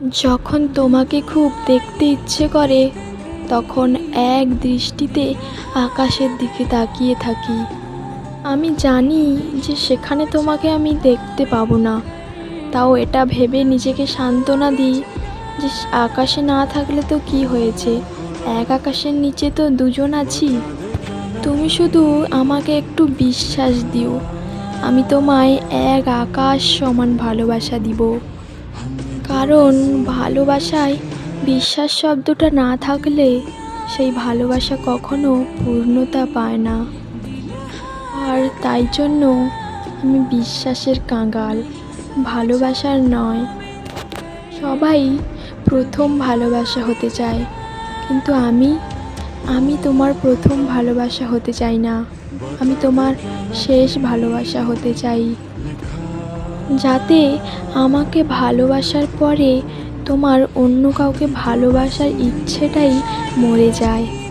যখন তোমাকে খুব দেখতে ইচ্ছে করে, তখন এক দৃষ্টিতে আকাশের দিকে তাকিয়ে থাকি। আমি জানি যে সেখানে তোমাকে আমি দেখতে পাবো না। তাও এটা ভেবে নিজেকে সান্ত্বনা দিই যে আকাশে না থাকলে তো কি হয়েছে? এক আকাশের নিচে তো দুজন আছি। তুমি শুধু আমাকে একটু বিশ্বাস দিও। আমি তোমায় এক আকাশ সমান ভালোবাসা দিব। কারণ ভালোবাসায় বিশ্বাস শব্দটা না থাকলে সেই ভালোবাসা কখনো পূর্ণতা পায় না। আর তাই জন্য আমি বিশ্বাসের কাঙাল, ভালোবাসার নয়। সবাই প্রথম ভালোবাসা হতে চায়, কিন্তু আমি আমি তোমার প্রথম ভালোবাসা হতে চাই না। আমি তোমার শেষ ভালোবাসা হতে চাই। যাতে আমাকে ভালোবাসার পরে তোমার অন্য কাউকে ভালোবাসার ইচ্ছেটাই মরে যায়।